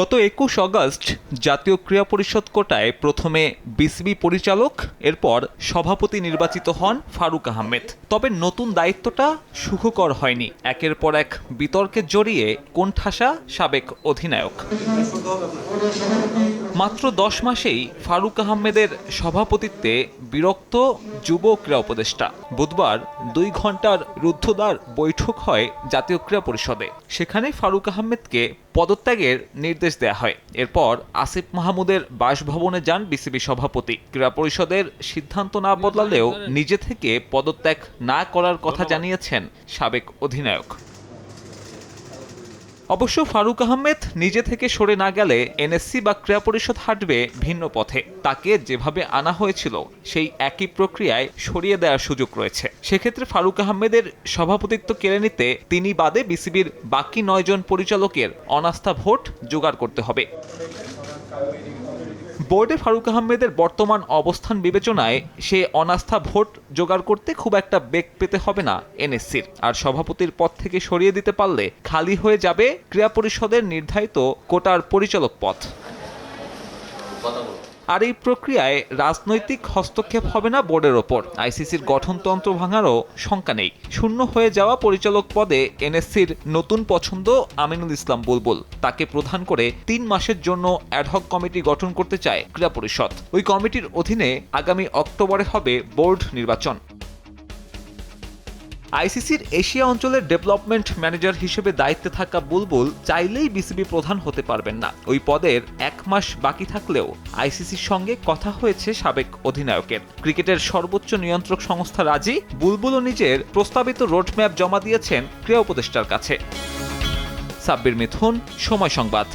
গত একুশ অগস্ট জাতীয় ক্রীড়া পরিষদ কোটায় প্রথমে বিসিবি পরিচালক, এরপর সভাপতি নির্বাচিত হন ফারুক আহমেদ। তবে নতুন দায়িত্বটা সুখকর হয়নি। একের পর এক বিতর্কে জড়িয়ে কোণঠাসা সাবেক অধিনায়ক। মাত্র দশ মাসেই ফারুক আহমেদের সভাপতিত্বে বিরক্ত যুব ক্রীড়া উপদেষ্টা। বুধবার দুই ঘণ্টার রুদ্ধদ্বার বৈঠক হয় জাতীয় ক্রীড়া পরিষদে। সেখানে ফারুক আহমেদকে পদত্যাগের নির্দেশ দেয়া হয়। এরপর আসিফ মাহমুদের বাসভবনে যান বিসিবি সভাপতি। ক্রীড়া পরিষদের সিদ্ধান্ত না বদলালেও নিজে থেকে পদত্যাগ না করার কথা জানিয়েছেন সাবেক অধিনায়ক। অবশ্য ফারুক আহমেদ নিজে থেকে সরে না গেলে এনএসসি বা ক্রীড়া পরিষদ হাঁটবে ভিন্ন পথে। তাকে যেভাবে আনা হয়েছিল, সেই একই প্রক্রিয়ায় সরিয়ে দেওয়ার সুযোগ রয়েছে। সেক্ষেত্রে ফারুক আহমেদের সভাপতিত্ব কেড়ে নিতে তিনি বাদে বিসিবির বাকি নয়জন পরিচালকের অনাস্থা ভোট জোগাড় করতে হবে। বোর্ডে ফারুক আহমেদের বর্তমান অবস্থান বিবেচনায় সে অনাস্থা ভোট জোগাড় করতে খুব একটা বেগ পেতে হবে না এনএসসির। আর সভাপতির পদ থেকে সরিয়ে দিতে পারলে খালি হয়ে যাবে ক্রীড়া পরিষদের নির্ধারিত কোটার পরিচালক পদ। আর এই প্রক্রিয়ায় রাজনৈতিক হস্তক্ষেপ হবে না বোর্ডের ওপর। আইসিসির গঠনতন্ত্র ভাঙারও শঙ্কা নেই। শূন্য হয়ে যাওয়া পরিচালক পদে এনএসসির নতুন পছন্দ আমিনুল ইসলাম বুলবুল। তাকে প্রধান করে তিন মাসের জন্য অ্যাডহক কমিটি গঠন করতে চায় ক্রীড়া পরিষদ। ওই কমিটির অধীনে আগামী অক্টোবরে হবে বোর্ড নির্বাচন। আইসিসির এশিয়া অঞ্চলের ডেভেলপমেন্ট ম্যানেজার হিসেবে দায়িত্বে থাকা বুলবুল চাইলেই বিসিবি প্রধান হতে পারবেন না। ওই পদের এক মাস বাকি থাকলেও আইসিসির সঙ্গে কথা হয়েছে সাবেক অধিনায়কের। ক্রিকেটের সর্বোচ্চ নিয়ন্ত্রক সংস্থা রাজি, বুলবুলও নিজের প্রস্তাবিত রোডম্যাপ জমা দিয়েছেন ক্রীড়া উপদেষ্টার কাছে। সাব্বির মিথুন, সময় সংবাদ।